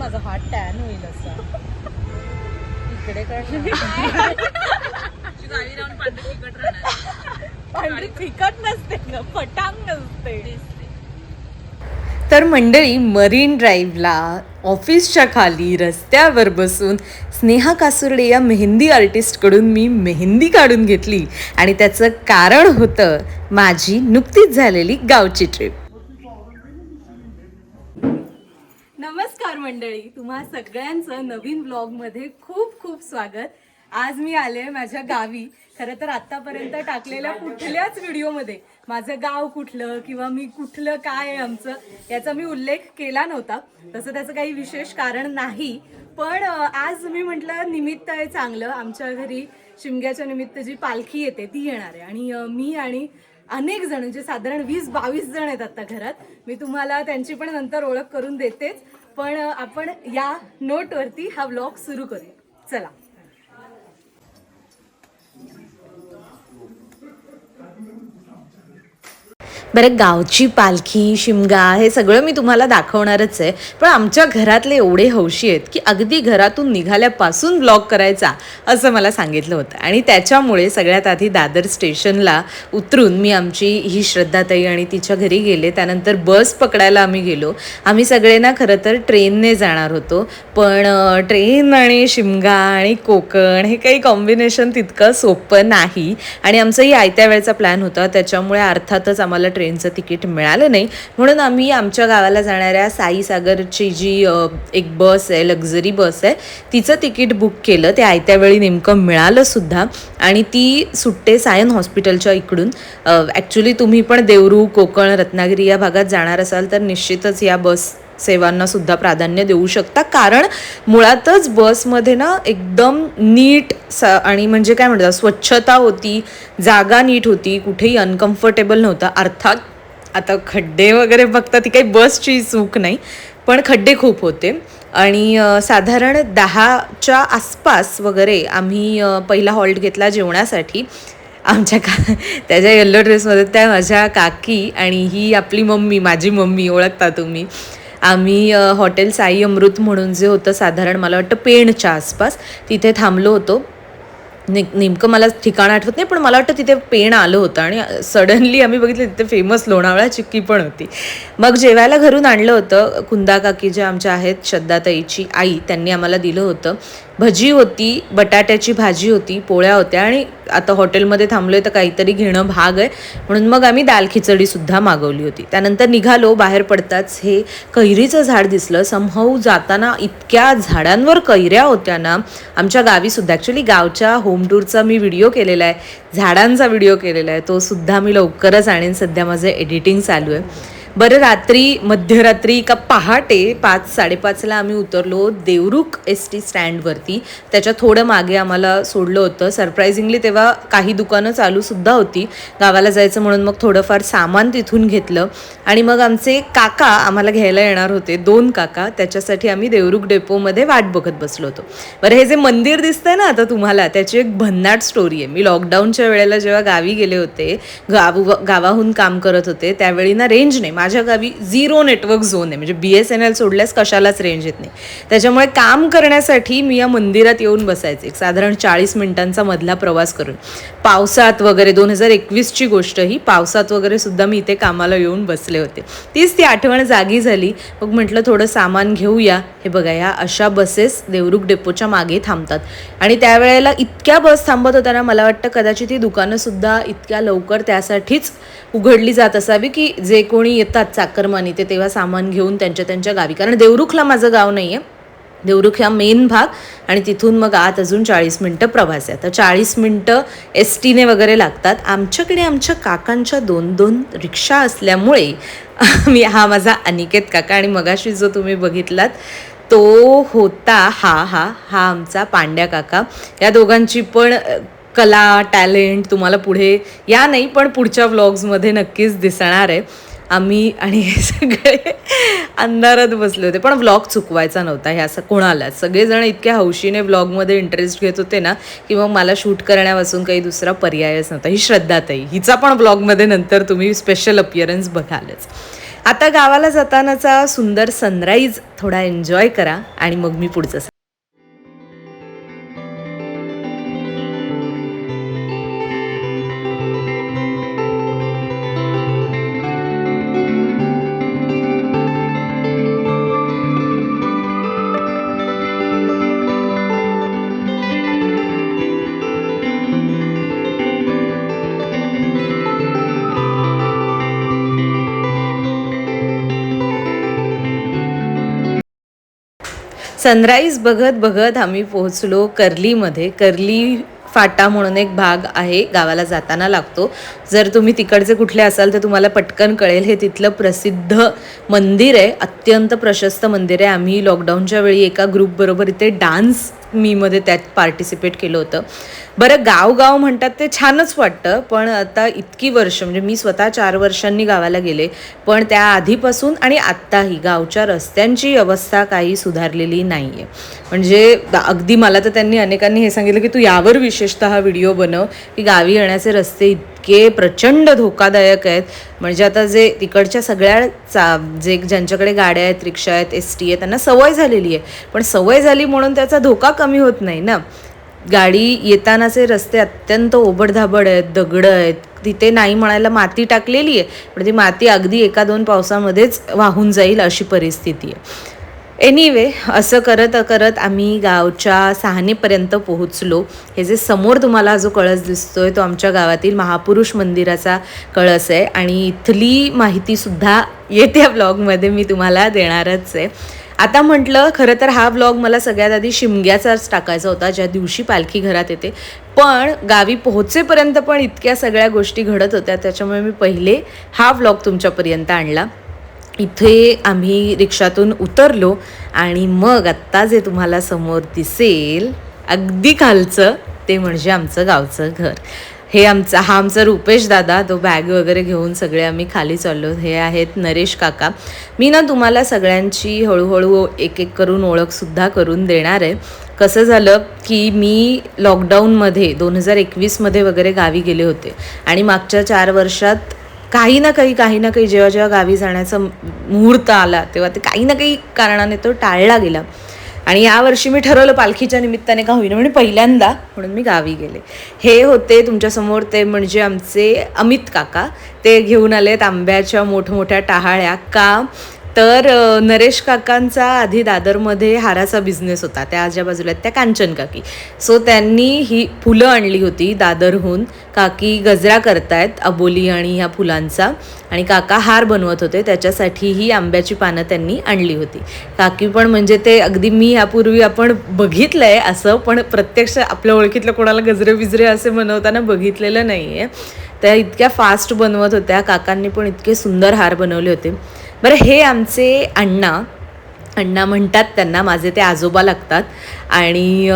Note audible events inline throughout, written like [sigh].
माझा हात टॅन होईल असा. इकडे गावी राहून पांढरी राहणार पांढरी नसते ना पटांग नसते. तर मंडळी मरीन ड्राईव्हला ऑफिसच्या खाली रस्त्यावर बसून स्नेहा कासुर्डे या मेहंदी आर्टिस्टकडून मी मेहंदी काढून घेतली. आणि त्याचं कारण होतं माझी नुकतीच झालेली गावची ट्रिप नमस्कार मंडळी. तुम्हा सगळ्यांचं नवीन ब्लॉगमध्ये खूप खूप स्वागत. आज मी आले माझ्या गावी. खरं तर आतापर्यंत टाकलेल्या कुठल्याच व्हिडिओमध्ये माझं गाव कुठलं किंवा मी कुठलं काय आहे आमचं याचा मी उल्लेख केला नव्हता. तसं त्याचं काही विशेष कारण नाही. पण आज मी म्हटलं निमित्त आहे चांगलं. आमच्या घरी शिमग्याच्या निमित्त जी पालखी येते ती येणार आहे. आणि मी आणि अनेक जण म्हणजे साधारण वीस बावीस जण आहेत आता घरात. मी तुम्हाला त्यांची पण नंतर ओळख करून देतेच. पण आपण या नोटवरती हा ब्लॉग सुरू करूया. चला. बरं गावची पालखी शिमगा हे सगळं मी तुम्हाला दाखवणारच आहे. पण आमच्या घरातले एवढे हौशी आहेत की अगदी घरातून निघाल्यापासून ब्लॉग करायचा असं मला सांगितलं होतं. आणि त्याच्यामुळे सगळ्यात आधी दादर स्टेशनला उतरून मी आमची ही श्रद्धाताई आणि तिच्या घरी गेले. त्यानंतर बस पकडायला आम्ही गेलो. आम्ही सगळे ना खरं तर ट्रेनने जाणार होतो. पण ट्रेन आणि शिमगा आणि कोकण हे काही कॉम्बिनेशन तितकं सोपं नाही. आणि आमचंही आयत्या वेळचा प्लॅन होता. त्याच्यामुळे अर्थातच आम्हाला ट्रेनचं तिकीट मिळालं नाही. म्हणून आम्ही आमच्या गावाला जाणाऱ्या साईसागरची जी एक बस आहे लक्झरी बस आहे तिचं तिकीट बुक केलं. ते आयत्या वेळी नेमकं मिळालं सुद्धा. आणि ती सुट्टे सायन हॉस्पिटलच्या इकडून. ॲक्च्युली तुम्ही पण देवरू कोकण रत्नागिरी या भागात जाणार असाल तर निश्चितच या बस सेवांनासुद्धा प्राधान्य देऊ शकता. कारण मुळातच बसमध्ये ना एकदम नीट स आणि म्हणजे काय म्हणतात स्वच्छता होती जागा नीट होती कुठेही अनकम्फर्टेबल नव्हतं. अर्थात आता खड्डे वगैरे बघता ती काही बसची चूक नाही पण खड्डे खूप होते. आणि साधारण दहाच्या आसपास वगैरे आम्ही पहिला हॉल्ट घेतला जेवणासाठी. आमच्या का त्याच्या येल्लो ड्रेसमध्ये त्या माझ्या काकी आणि ही आपली मम्मी माझी मम्मी ओळखता तुम्ही. आम्ही हॉटेल साई अमृत म्हणून जे होतं साधारण मला वाटतं पेणच्या आसपास तिथे थांबलो होतो. ने नेमकं मला ठिकाण आठवत नाही पण मला वाटतं तिथे पेण आलं होतं आणि सडनली आम्ही बघितलं तिथे फेमस लोणावळा चिक्की पण होती. मग जेवायला घरून आणलं होतं कुंदा काकी ज्या आमच्या आहेत श्रद्धाताईची आई त्यांनी आम्हाला दिलं होतं. भजी होती बटाट्याची भाजी होती पोळ्या होत्या आणि आता हॉटेलमध्ये थांबलो आहे तर काहीतरी घेणं भाग आहे. म्हणून मग आम्ही दाल खिचडीसुद्धा मागवली होती. त्यानंतर निघालो बाहेर पडताच हे कैरीचं झाड दिसलं. समहऊ जाताना इतक्या झाडांवर कैऱ्या होत्या ना आमच्या गावीसुद्धा ॲक्च्युली गावच्या होम टूरचा मी व्हिडिओ केलेला आहे झाडांचा व्हिडिओ केलेला आहे तो सुद्धा मी लवकरच आणेन. सध्या माझं एडिटिंग चालू आहे. बरं रात्री मध्यरात्री का पहाटे पाच साडेपाचला आम्ही उतरलो देवरुख एस टी स्टँडवरती. त्याच्या थोडं मागे आम्हाला सोडलं होतं. सरप्रायझिंगली तेव्हा काही दुकानं चालूसुद्धा होती. गावाला जायचं म्हणून मग थोडंफार सामान तिथून घेतलं. आणि मग आमचे काका आम्हाला घ्यायला येणार होते. दोन काका. त्याच्यासाठी आम्ही देवरुख डेपोमध्ये वाट बघत बसलो होतो. बरं हे जे मंदिर दिसतंय ना आता तुम्हाला त्याची एक भन्नाट स्टोरी आहे. मी लॉकडाऊनच्या वेळेला जेव्हा गावी गेले होते गाव गावाहून काम करत होते त्यावेळी ना रेंज नाही. माझ्या गावी झिरो नेटवर्क झोन आहे. म्हणजे बी एस एन एल सोडल्यास कशालाच रेंज येत नाही. त्याच्यामुळे काम करण्यासाठी मी या मंदिरात येऊन बसायचे. एक साधारण चाळीस मिनिटांचा मधला प्रवास करून. पावसात वगैरे दोन हजार एकवीसची गोष्ट ही. पावसात वगैरे सुद्धा मी इथे कामाला येऊन बसले होते. तीच ती आठवण जागी झाली. मग म्हटलं थोडं सामान घेऊया. हे बघा या अशा बसेस देवरुख डेपोच्या मागे थांबतात. आणि त्यावेळेला इतक्या बस थांबत होत्या ना मला वाटतं कदाचित ही दुकानंसुद्धा इतक्या लवकर त्यासाठीच उघडली जात असावी की जे कोणी येत येतात चाकरमानी. ते तेव्हा सामान घेऊन त्यांच्या त्यांच्या गावी. कारण देवरुखला माझं गाव नाही आहे देवरुख ह्या मेन भाग आणि तिथून मग आत अजून चाळीस मिनटं प्रवास आहे. तर चाळीस मिनटं एस टीने वगैरे लागतात. आमच्याकडे आमच्या काकांच्या दोन दोन रिक्षा असल्यामुळे [laughs] मी हा माझा अनिकेत काका आणि मगाशी जो तुम्ही बघितलात तो होता हा हा हा आमचा पांड्या काका. या दोघांची पण कला टॅलेंट तुम्हाला पुढे या नाही पण पुढच्या व्लॉग्समध्ये नक्कीच दिसणार आहे. आम्ही आणि हे सगळे अंधारात बसले होते. पण व्लॉग चुकवायचा नव्हता हे असं कोणालाच. सगळेजण इतक्या हौशीने व्लॉगमध्ये इंटरेस्ट घेत होते ना की मग मला शूट करण्यापासून काही दुसरा पर्यायच नव्हता. ही श्रद्धाताई हिचा पण व्लॉगमध्ये नंतर तुम्ही स्पेशल अपिअरन्स बघालच. आता गावाला जातानाचा सुंदर सनराईज थोडा एन्जॉय करा आणि मग मी पुढचं सनराईज बघत बघत आम्ही पोहोचलो कर्लीमध्ये. कर्ली फाटा म्हणून एक भाग आहे गावाला जाताना लागतो. जर तुम्ही तिकडचे कुठले असाल तर तुम्हाला पटकन कळेल हे तिथलं प्रसिद्ध मंदिर आहे. अत्यंत प्रशस्त मंदिर आहे. आम्ही लॉकडाऊनच्या वेळी एका ग्रुपबरोबर इथे डान्स मीमध्ये त्यात पार्टिसिपेट केलं होतं. बरं गाव गाव म्हणतात ते छानच वाटतं पण आता इतकी वर्ष म्हणजे मी स्वतः चार वर्षांनी गावाला गेले पण त्या आधीपासून आणि आत्ताही गावच्या रस्त्यांची अवस्था काही सुधारलेली नाही आहे म्हणजे अगदी मला तर त्यांनी अनेकांनी हे सांगितलं की तू यावर विशेषतः हा व्हिडिओ बनव की गावी येण्याचे रस्ते इतके प्रचंड धोकादायक आहेत. म्हणजे आता जे तिकडच्या सगळ्या चा जे ज्यांच्याकडे गाड्या आहेत रिक्षा आहेत एस टी आहे त्यांना सवय झालेली आहे. पण सवय झाली म्हणून त्याचा धोका कमी होत नाही ना. गाडी येतानाचे रस्ते अत्यंत ओबडधाबड आहेत दगडं आहेत. तिथे नाही म्हणायला माती टाकलेली आहे पण ती माती अगदी एका दोन पावसामध्येच वाहून जाईल अशी परिस्थिती आहे. एनिवे असं करत करत आम्ही गावच्या सहानेपर्यंत पोहोचलो. हे जे समोर तुम्हाला जो कळस दिसतो आहे तो आमच्या गावातील महापुरुष मंदिराचा कळस आहे. आणि इथली माहितीसुद्धा येत्या ब्लॉगमध्ये मी तुम्हाला देणारच आहे. आता म्हटलं खरं तर हा व्लॉग मला सगळ्यात आधी शिमग्याचाच टाकायचा होता ज्या दिवशी पालखी घरात येते. पण गावी पोहोचेपर्यंत पण इतक्या सगळ्या गोष्टी घडत होत्या त्याच्यामुळे मी पहिले हा व्लॉग तुमच्यापर्यंत आणला. इथे आम्ही रिक्षातून उतरलो आणि मग आत्ता जे तुम्हाला समोर दिसेल अगदी खालचं ते म्हणजे आमचं गावचं घर. हे आमचा हा आमचा रुपेश दादा तो बॅग वगैरे घेऊन सगळे आम्ही खाली चाललो. हे आहेत नरेश काका. मी ना तुम्हाला सगळ्यांची हळूहळू एक एक करून ओळखसुद्धा करून देणार आहे. कसं झालं की मी लॉकडाऊनमध्ये दोन हजार एकवीसमध्ये वगैरे गावी गेले होते. आणि मागच्या चार वर्षात काही ना काही काही ना काही जेव्हा जेव्हा गावी जाण्याचा मुहूर्त आला तेव्हा ते काही ना काही कारणाने तो टाळला गेला. आणि यावर्षी मी ठरवलं पालखीच्या निमित्ताने का होईना म्हणजे पहिल्यांदा म्हणून मी गावी गेले. हे होते तुमच्यासमोर ते म्हणजे आमचे अमित काका. ते घेऊन आलेत आंब्याच्या मोठमोठ्या टाहाळ्या का तर नरेश काकांचा आधी दादरमध्ये हाराचा बिझनेस होता. त्या ज्या बाजूला आहेत त्या कांचन काकी. सो त्यांनी ही फुलं आणली होती दादरहून. काकी गजरा करतायत अबोली आणि ह्या फुलांचा. आणि काका हार बनवत होते. त्याच्यासाठी ही आंब्याची पानं त्यांनी आणली होती. काकी पण म्हणजे ते अगदी मी यापूर्वी आपण बघितलं आहे असं पण प्रत्यक्ष आपल्या ओळखीतलं कोणाला गजरे बिजरे असे बनवताना बघितलेलं नाही आहे त्या इतक्या फास्ट बनवत होत्या. काकांनी पण इतके सुंदर हार बनवले होते. बरं हे आमचे अण्णा. अण्णा म्हणतात त्यांना माझे ते आजोबा लागतात. आणि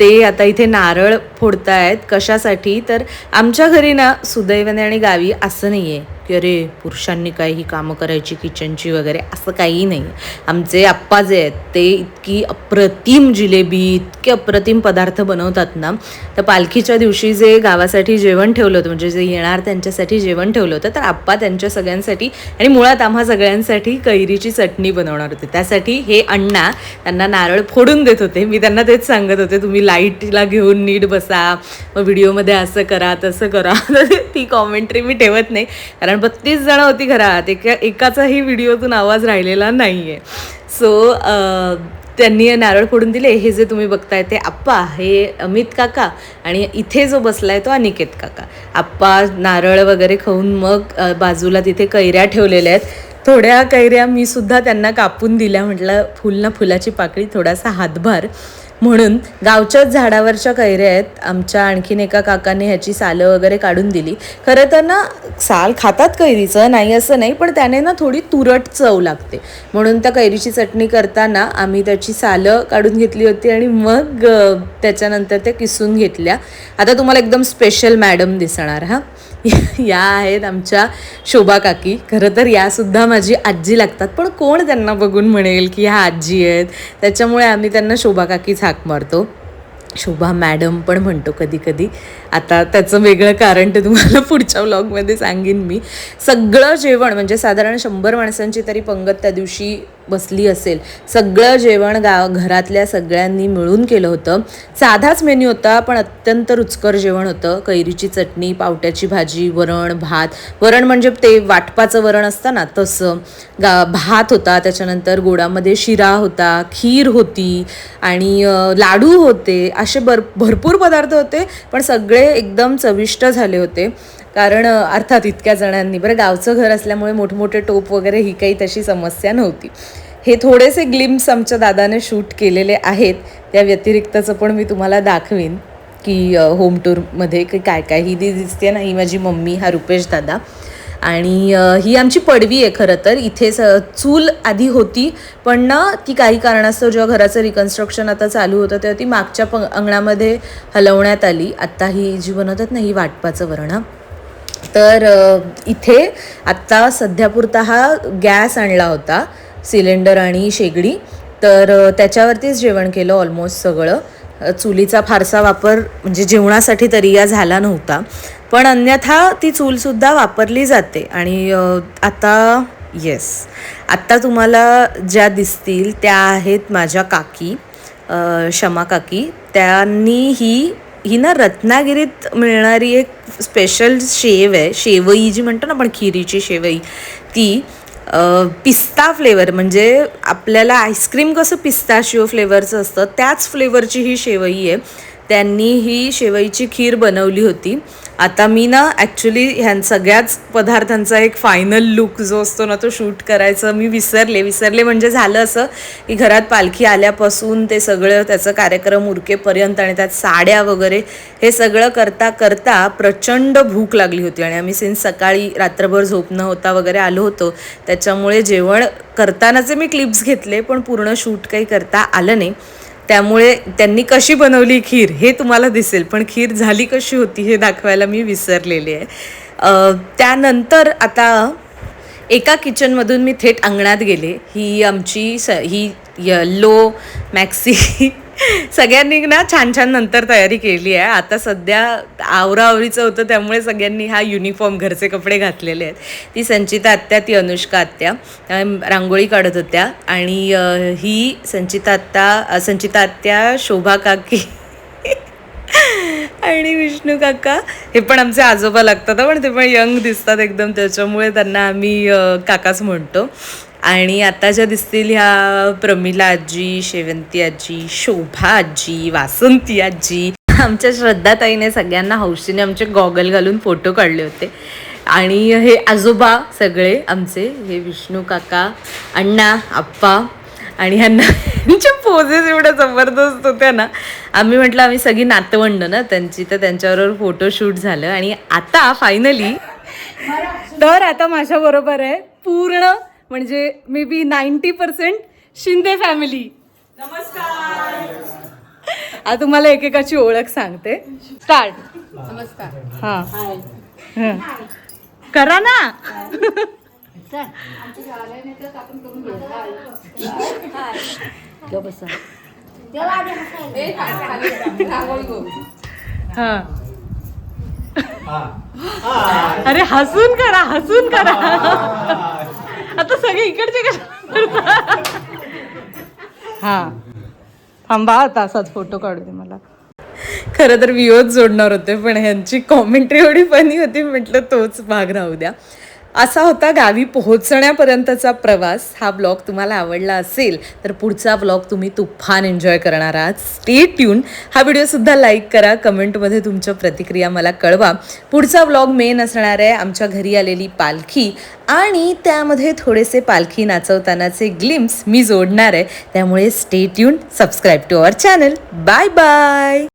ते आता इथे नारळ फोडतायत. कशासाठी? तर आमच्या घरी ना सुदैवाने आणि गावी असं नाही आहे की अरे पुरुषांनी काय ही कामं करायची किचनची वगैरे असं काही नाही आमचे आप्पा जे आहेत ते इतकी अप्रतिम जिलेबी इतके अप्रतिम पदार्थ बनवतात ना. तर पालखीच्या दिवशी जे गावासाठी जेवण ठेवलं होतं म्हणजे जे येणार त्यांच्यासाठी जेवण ठेवलं होतं तर आप्पा त्यांच्या सगळ्यांसाठी आणि मुळात आम्हा सगळ्यांसाठी कैरीची चटणी बनवणार होते. त्यासाठी हे अण्णा त्यांना नारळ फोडून देत होते. मी त्यांना तेच सांगत होते तुम्ही लाईटला घेऊन नीट बसा मग व्हिडिओमध्ये असं करा तसं करा. [laughs] ती कॉमेंट्री मी ठेवत नाही. कारण बत्तीस जण होती घरात. एका एकाचाही व्हिडिओतून आवाज राहिलेला नाही आहे सो त्यांनी नारळ फोडून दिले. हे जे तुम्ही बघताय ते आप्पा हे अमित काका आणि इथे जो बसलाय तो अनिकेत काका. आप्पा नारळ वगैरे खाऊन मग बाजूला तिथे कैऱ्या ठेवलेल्या आहेत. थोड्या कैऱ्या मी सुद्धा त्यांना कापून दिल्या. म्हटलं फुल ना फुलाची पाकळी थोडासा हातभार. म्हणून गावच्याच झाडावरच्या कैऱ्या आहेत. आमच्या आणखीन एका काकाने ह्याची सालं वगैरे काढून दिली. खरं तर ना साल खातात कैरीचं नाही असं नाही पण त्याने ना थोडी तुरट चव लागते. म्हणून त्या कैरीची चटणी करताना आम्ही त्याची सालं काढून घेतली होती आणि मग त्याच्यानंतर त्या किसून घेतल्या. आता तुम्हाला एकदम स्पेशल मॅडम दिसणार हां. [laughs] या आहेत आमच्या शोभा काकी. खरं तर यासुद्धा माझी आजी लागतात. पण कोण त्यांना बघून म्हणेल की ह्या आजी आहेत? त्याच्यामुळे आम्ही त्यांना शोभा काकीच हाक मारतो. शोभा मॅडम पण म्हणतो कधी कधी आता त्याचं वेगळं कारण ते तुम्हाला [laughs] पुढच्या व्लॉगमध्ये सांगेन मी. सगळं जेवण म्हणजे साधारण शंभर माणसांची तरी पंगत त्या दिवशी बसली असेल. सगळं जेवण गाव घरातल्या सगळ्यांनी मिळून केलं होतं. साधाच मेन्यू होता पण अत्यंत रुचकर जेवण होतं. कैरीची चटणी पावट्याची भाजी वरण भात. वरण म्हणजे ते वाटपाचं वरण असतं ना तसं. गा भात होता त्याच्यानंतर गोडामध्ये शिरा होता खीर होती आणि लाडू होते. असे भर भरपूर पदार्थ होते पण सगळे एकदम चविष्ट झाले होते. कारण अर्थात इतक्या जणांनी. बरं गावचं घर असल्यामुळे मोठमोठे टोप वगैरे ही काही तशी समस्या नव्हती. हे थोडेसे ग्लिम्स आमच्या दादाने शूट केलेले आहेत. त्या व्यतिरिक्तचं पण मी तुम्हाला दाखवीन की होम टूरमध्ये की काय काय. ही दिसते ना ही माझी मम्मी हा रुपेश दादा. आणि ही आमची पडवी आहे खरं तर. इथे स चूल आधी होती पण ना ती काही कारणास्तव जेव्हा घराचं रिकन्स्ट्रक्शन आता चालू होतं तेव्हा ती मागच्या प अंगणामध्ये हलवण्यात आली. आत्ता ही जी बनवतात ना ही वाटपाचं वर्ण. तर इथे आत्ता सध्यापुरता हा गॅस आणला होता सिलेंडर आणि शेगडी. तर त्याच्यावरतीच जेवण केलं ऑलमोस्ट सगळं. चुलीचा फारसा वापर म्हणजे जेवणासाठी तरी या झाला नव्हता. पण अन्यथा ती चूलसुद्धा वापरली जाते आणि आता येस आत्ता तुम्हाला ज्या दिसतील त्या आहेत माझ्या काकी क्षमा काकी. त्यांनी ही ही ना रत्नागिरीत मिळणारी एक स्पेशल शेव आहे. शेवई जी म्हणतो ना आपण खिरीची शेवई ती पिस्ता फ्लेवर म्हणजे आपल्याला आईस्क्रीम कसं पिस्ताशिओ फ्लेवरचं असतं त्याच फ्लेवरची ही शेवई आहे. त्यांनी ही शेवईची खीर बनवली होती. आता मी ना ॲक्च्युली ह्या सगळ्याच पदार्थांचा एक फायनल लुक जो असतो ना तो शूट करायचं मी विसरले. विसरले म्हणजे झालं असं की घरात पालखी आल्यापासून ते सगळं त्याचं कार्यक्रम उरकेपर्यंत आणि त्यात साड्या वगैरे हे सगळं करता करता प्रचंड भूक लागली होती. आणि आम्ही सिन्स सकाळी रात्रभर झोप न होता वगैरे आलो होतो. त्याच्यामुळे जेवण करतानाचे मी क्लिप्स घेतले पण पूर्ण शूट काही करता आलं नाही. त्यामुळे त्यांनी कशी बनवली खीर हे तुम्हाला दिसेल पण खीर झाली कशी होती हे दाखवायला मी विसरलेली आहे. त्यानंतर आता एका किचनमधून मी थेट अंगणात गेले. ही आमची स ही येल्लो मॅक्सी सगळ्यांनी ना छान छान नंतर तयारी केली आहे. आता सध्या आवराआवरीचं होतं त्यामुळे सगळ्यांनी हा युनिफॉर्म घरचे कपडे घातलेले आहेत. ती संचिता आत्या ती अनुष्का आत्या रांगोळी काढत होत्या. आणि ही संचिता आत्ता संचिता आत्या शोभा काकी [laughs] आणि विष्णू काका हे पण आमचे आजोबा लागतात पण ते पण यंग दिसतात एकदम. त्याच्यामुळे त्यांना आम्ही काकाच म्हणतो. आणि आता ज्या दिसतील ह्या प्रमिला आजी शेवंती आजी शोभा आजी वासंती आजी आमच्या श्रद्धाताईने सगळ्यांना हौशीने आमचे गॉगल घालून फोटो काढले होते. आणि हे आजोबा सगळे आमचे हे विष्णू काका अण्णा आप्पा आणि ह्यांना यांच्या पोजेस एवढ्या जबरदस्त होत्या ना. आम्ही म्हटलं आम्ही सगळी नातवंड ना त्यांची तर त्यांच्याबरोबर फोटोशूट झालं. आणि आता फायनली तर आता माझ्या बरोबर आहे पूर्ण म्हणजे maybe ninety percent Shinde family नमस्कार. आता तुम्हाला एकेकाची ओळख सांगते. स्टार्ट नमस्कार. हां. हं. करा ना. हां. अरे हसून करा हसून करा. आता सगळे इकडचे कशा हा. थांबा आता असाच फोटो काढू दे मला. खरं तर वियोज जोडणार होते पण ह्यांची कॉमेंट्री एवढी फनी होती म्हटलं तोच भाग राहू द्या. असा होता गावी पोहोचण्यापर्यंतचा प्रवास. हा ब्लॉग तुम्हाला आवडला असेल तर पुढचा ब्लॉग तुम्ही तुफान एन्जॉय करणार आहात. स्टे ट्यून हा व्हिडिओसुद्धा लाईक करा कमेंटमध्ये तुमच्या प्रतिक्रिया मला कळवा. पुढचा ब्लॉग मेन असणार आहे आमच्या घरी आलेली पालखी आणि त्यामध्ये थोडेसे पालखी नाचवतानाचे ग्लिम्स मी जोडणार आहे. त्यामुळे stay tuned subscribe to our channel bye bye